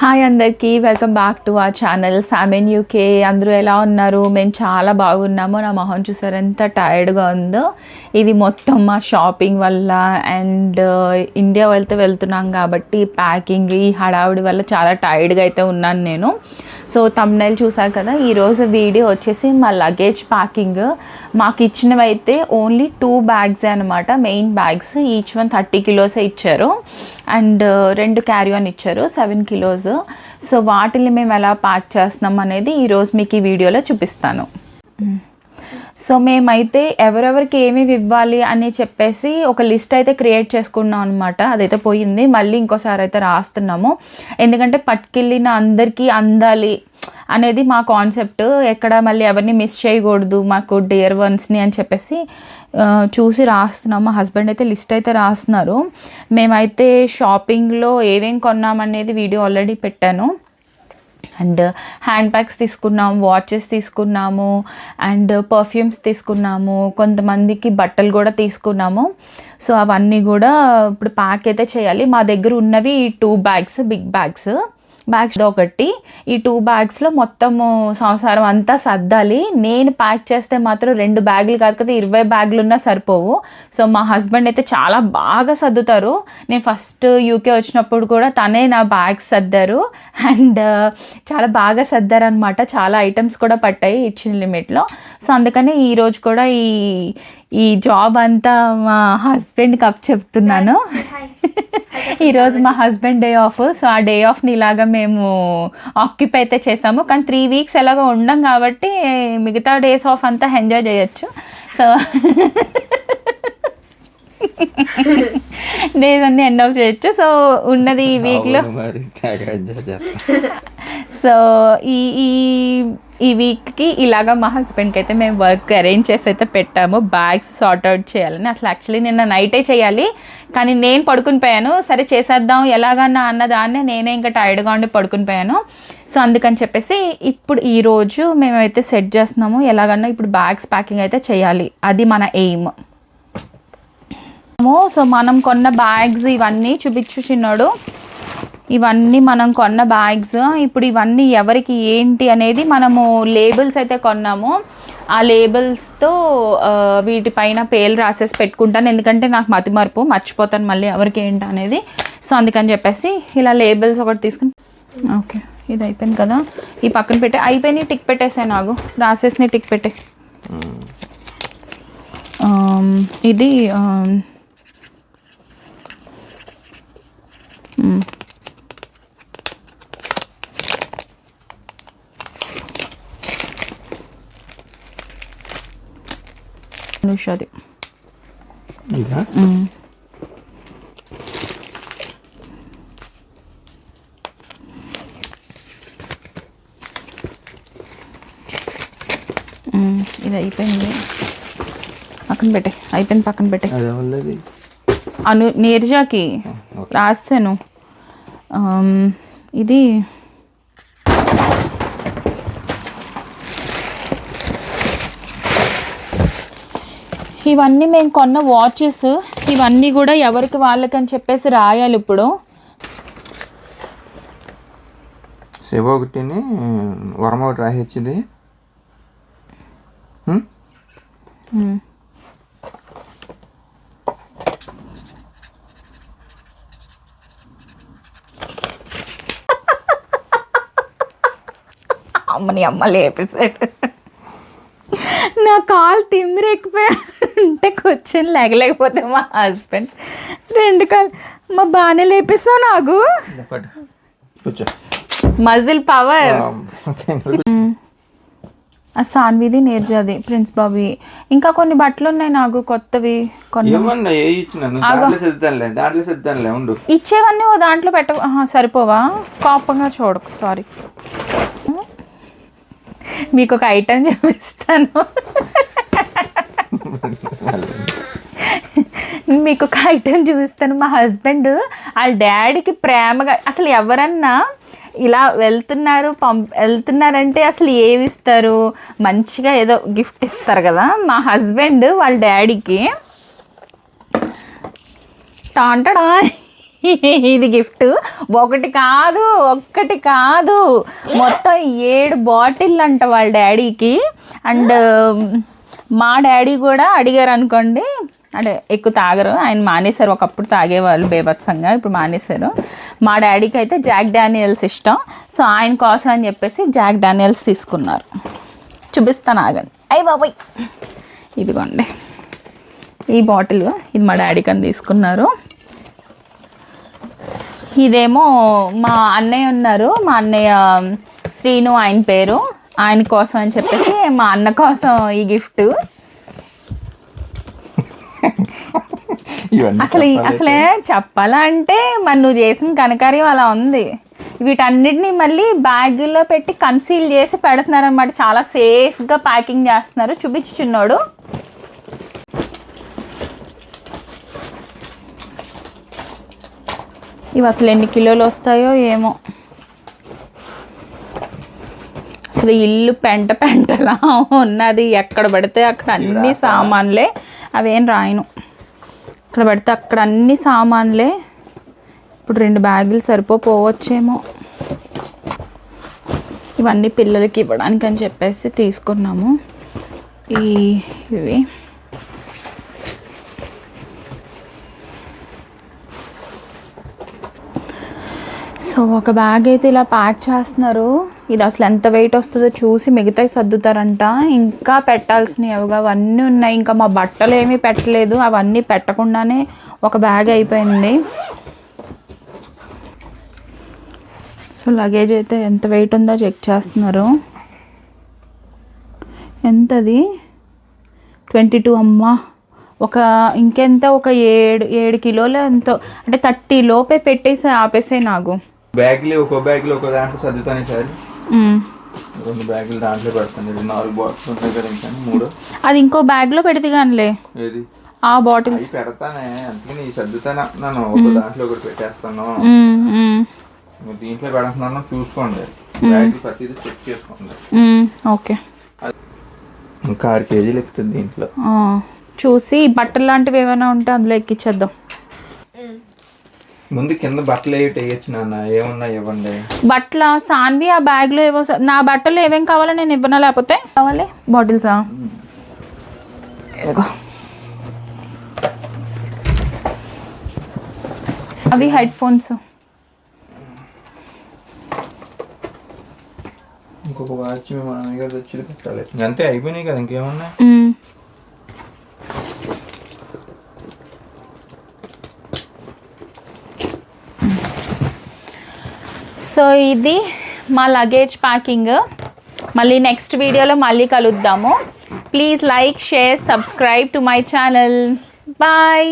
Hi అందరికీ. Welcome back to ఆ channel సామెన్ యూకే అందరూ ఎలా ఉన్నారు? మేము చాలా బాగున్నాము. నా మొహం చూసారు? ఎంత టైర్డ్గా ఉందో. ఇది మొత్తం మా షాపింగ్ వల్ల అండ్ ఇండియా uh, వెళ్తే వెళ్తున్నాం కాబట్టి ప్యాకింగ్ ఈ హడావుడి వల్ల చాలా టైర్డ్గా అయితే ఉన్నాను నేను. సో తమ్నైల్ చూసారు కదా ఈరోజు వీడియో వచ్చేసి మా లగేజ్ ప్యాకింగ్ మాకు ఇచ్చినవి అయితే ఓన్లీ టూ బ్యాగ్స్ అనమాట main bags each one thirty కిలోసే ఇచ్చారు. అండ్ uh, రెండు క్యారీ ఆన్ ఇచ్చారు సెవెన్ కిలోస్ సో వాటిని మేము ఎలా ప్యాక్ చేస్తున్నాం అనేది ఈరోజు మీకు ఈ వీడియోలో చూపిస్తాను. సో మేమైతే ఎవరెవరికి ఏమేమి ఇవ్వాలి అని చెప్పేసి ఒక లిస్ట్ అయితే క్రియేట్ చేసుకున్నాం అనమాట అదైతే పోయింది. మళ్ళీ ఇంకోసారి అయితే రాస్తున్నాము. ఎందుకంటే పట్టుకెళ్ళిన అందరికీ అందాలి అనేది మా కాన్సెప్ట్. ఎక్కడ మళ్ళీ ఎవరిని మిస్ చేయకూడదు మాకు డియర్ వన్స్ని అని చెప్పేసి చూసి రాస్తున్నాం. మా హస్బెండ్ అయితే లిస్ట్ అయితే రాస్తున్నారు. మేమైతే షాపింగ్లో ఏమేం కొన్నామనేది వీడియో ఆల్రెడీ పెట్టాను. అండ్ హ్యాండ్ బ్యాగ్స్ తీసుకున్నాము వాచెస్ తీసుకున్నాము అండ్ పర్ఫ్యూమ్స్ తీసుకున్నాము కొంతమందికి బట్టలు కూడా తీసుకున్నాము. సో అవన్నీ కూడా ఇప్పుడు ప్యాక్ అయితే చేయాలి. మా దగ్గర ఉన్నవి two bags big bags bags ఒకటి. ఈ టూ బ్యాగ్స్లో మొత్తము సంవత్సరం అంతా సర్దాలి. నేను ప్యాక్ చేస్తే మాత్రం రెండు బ్యాగులు కాదు కదా ఇరవై బ్యాగులు ఉన్నా సరిపోవు. సో మా హస్బెండ్ అయితే చాలా బాగా సర్దుతారు. నేను ఫస్ట్ యూకే వచ్చినప్పుడు కూడా తనే నా బ్యాగ్స్ సర్దారు. అండ్ చాలా బాగా సర్దారు అనమాట చాలా ఐటమ్స్ కూడా పట్టాయి ఇచ్చిన లిమిట్లో సో అందుకని ఈరోజు కూడా ఈ ఈ జాబ్ అంతా మా హస్బెండ్కి అప్ చెప్తున్నాను. ఈరోజు మా హస్బెండ్ డే ఆఫ్ సో ఆ డే ఆఫ్ని ఇలాగా మేము ఆక్యుపై అయితే చేసాము. కానీ త్రీ వీక్స్ ఎలాగో ఉండం కాబట్టి మిగతా డేస్ ఆఫ్ అంతా ఎంజాయ్ చేయొచ్చు. సో డేస్ అన్ని ఎండ్ ఆఫ్ చేయొచ్చు. సో ఉన్నది ఈ వీక్లో సో ఈ ఈ ఈ వీక్కి ఇలాగా మా హస్బెండ్కి అయితే మేము వర్క్ అరేంజ్ చేసి అయితే పెట్టాము. బ్యాగ్స్ సార్ట్అవుట్ చేయాలని. అసలు యాక్చువల్లీ నిన్న నైటే చేయాలి కానీ నేను పడుకుని పోయాను. సరే చేసేద్దాం ఎలాగన్నా అన్నదాన్నే నేనే ఇంకా టైర్డ్గా ఉండి పడుకుని పోయాను. సో అందుకని చెప్పేసి ఇప్పుడు ఈరోజు మేమైతే సెట్ చేస్తున్నాము. ఎలాగన్నా ఇప్పుడు బ్యాగ్స్ ప్యాకింగ్ అయితే చేయాలి. అది మన ఎయిమ్ సో మనం కొన్న బ్యాగ్స్ ఇవన్నీ చూపించు చిన్నాడు. ఇవన్నీ మనం కొన్న బ్యాగ్స్ ఇప్పుడు ఇవన్నీ ఎవరికి ఏంటి అనేది మనము లేబుల్స్ అయితే కొన్నాము. ఆ లేబుల్స్తో వీటిపైన పేర్లు రాసేసి పెట్టుకుంటాను. ఎందుకంటే నాకు మతిమరుపు మర్చిపోతాను మళ్ళీ ఎవరికి ఏంటి అనేది. సో అందుకని చెప్పేసి ఇలా లేబుల్స్ ఒకటి తీసుకుని ఓకే ఇది అయిపోయింది కదా. ఈ పక్కన పెట్టే అయిపోయినాయి టిక్ పెట్టేసాయి నాకు రాసేసిన టిక్ పెట్టే ఇది ఇలా మ్, ఇది? అయిపోయింది. పక్కన పెట్టే అయిపోయింది పక్కన పెట్టే. అదే అను నీర్జాకి ఆమ్, ఇది ఇవన్నీ మేము కొన్న వాచెస్ ఇవన్నీ కూడా ఎవరికి వాళ్ళకని చెప్పేసి రాయాలి ఇప్పుడు శివ ఒకటిని వరం ఒకటి రాసిచ్చింది? మ్. అమ్మని అమ్మ లేపేశాడు నా కాలు తిమ్మిరెక్కిపోయా అంటే కూర్చొని లేగలేకపోతే మా హస్బెండ్ రెండు కాలు మా బాగానే లేపేస్తావు నాకు మజిల్ పవర్. ఆ, సాన్విది నేర్జాది ప్రిన్స్ బాబీ. ఇంకా కొన్ని బట్టలు ఉన్నాయి నాకు కొత్తవి కొన్ని. ఇచ్చేవన్నీ ఓ దాంట్లో పెట్ట సరిపోవా? కోపంగా చూడకు సారీ. మీకు ఒక ఐటెం చూపిస్తాను. మీకు ఒక ఐటెం చూపిస్తాను. మా హస్బెండ్ వాళ్ళ డాడీకి ప్రేమగా అసలు ఎవరన్నా ఇలా వెళ్తున్నారు పంప్ వెళ్తున్నారంటే అసలు ఏమి ఇస్తారు? మంచిగా ఏదో గిఫ్ట్ ఇస్తారు కదా. మా హస్బెండ్ వాళ్ళ డాడీకి టాంటడా? ఇది గిఫ్ట్. ఒకటి కాదు ఒక్కటి కాదు. మొత్తం ఏడు బాటిల్ అంట వాళ్ళ డాడీకి. అండ్ మా డాడీ కూడా అడిగారు అనుకోండి అంటే ఎక్కువ తాగరు. ఆయన మానేశారు. ఒకప్పుడు తాగేవాళ్ళు బేభత్సంగా. ఇప్పుడు మానేశారు. మా డాడీకి అయితే జాక్ డానియల్స్ ఇష్టం. సో ఆయన కోసం అని చెప్పేసి జాక్ డానియల్స్ తీసుకున్నారు. చూపిస్తాను ఆగండి. అయ్యి బాబాయ్. ఇదిగోండి. ఈ బాటిల్ ఇది మా డాడీకి అని తీసుకున్నారు. ఇదేమో మా అన్నయ్య ఉన్నారు. మా అన్నయ్య శ్రీను ఆయన పేరు. ఆయన కోసం అని చెప్పేసి మా అన్న కోసం ఈ గిఫ్ట్. అసలు చెప్పాలి. అసలే చెప్పాలంటే మరి నువ్వు చేసిన కనకార్యం అలా ఉంది. వీటన్నిటిని మళ్ళీ బ్యాగులో పెట్టి కన్సీల్ చేసి పెడుతున్నారు అనమాట చాలా సేఫ్గా ప్యాకింగ్ చేస్తున్నారు. చూపించి చిన్నోడు. ఇవి అసలు ఎన్ని కిలోలు వస్తాయో ఏమో. అసలు ఇల్లు పెంట పెంటలా ఉన్నది. ఎక్కడ పడితే అక్కడ అన్ని సామాన్లే. అవేం రాయను. ఇక్కడ పెడితే అక్కడ అన్ని సామాన్లే. ఇప్పుడు రెండు బ్యాగులు సరిపోవచ్చేమో ఇవన్నీ పిల్లలకి ఇవ్వడానికి అని చెప్పేసి తీసుకున్నాము. ఈ ఇవి. సో ఒక బ్యాగ్ అయితే ఇలా ప్యాక్ చేస్తున్నారు. ఇది అసలు ఎంత వెయిట్ వస్తుందో చూసి మిగతాయి సర్దుతారంట. ఇంకా పెట్టాల్సినవి అవగా అవన్నీ ఉన్నాయి. ఇంకా మా బట్టలు ఏమీ పెట్టలేదు. అవన్నీ పెట్టకుండానే ఒక బ్యాగ్ అయిపోయింది. సో లగేజ్ అయితే ఎంత వెయిట్ ఉందో చెక్ చేస్తున్నారు. ఎంతది? ట్వంటీ టూ అమ్మా. ఒక ఇంకెంత? ఒక ఏడు ఏడు కిలోలు ఎంతో. అంటే థర్టీ లోపే పెట్టేసి ఆపేసే నాకు బ్యాగులు ఒక్కో బ్యాగులు ఒక్కో దాంట్లో చదువుతాను సార్. రెండు బ్యాగులు దాంట్లో పెడతాను. నాలుగు బాక్స్ ఉంటాయి కదా ఇంకా మూడు. అది ఇంకో బ్యాగ్లో పెడితే కానిలే. ఏది? ఆ బాటిల్స్. పెడతానే అందుకని సర్దుతాను అంటున్నాను. ఒక దాంట్లో ఒకటి పెట్టేస్తాను. దీంట్లో పెడుతున్నాను. చూసుకోండి. బ్యాగ్ ప్రతిదీ చెక్ చేసుకోండి. ఓకే. ఇంకా ఆరు కేజీలు ఎక్కుతుంది దీంట్లో. చూసి బట్టలు లాంటివి ఏమైనా ఉంటే అందులో ఎక్కించేద్దాం ముందు కింద బట్టలు వేయట వేయచ్చు నాన్న. ఏమన్నా ఇవ్వండి. బట్టల సాన్వి ఆ బ్యాగ్లో ఏవో నా బట్టలు ఏమేం కావాలో నేను ఇవ్వనా లేకపోతే? కావాలి? బాటిల్సా? ఇదిగో. అవి హెడ్ ఫోన్స్ ఇంకొక వాచ్ మీ మామయ్య గారు తెచ్చి పెట్టాలి. అంతే అయిపోయినాయి కదా ఇంకేమన్నా సో ఇది మా లగేజ్ ప్యాకింగ్ మళ్ళీ నెక్స్ట్ వీడియోలో మళ్ళీ కలుద్దాము. Please like share subscribe to my channel bye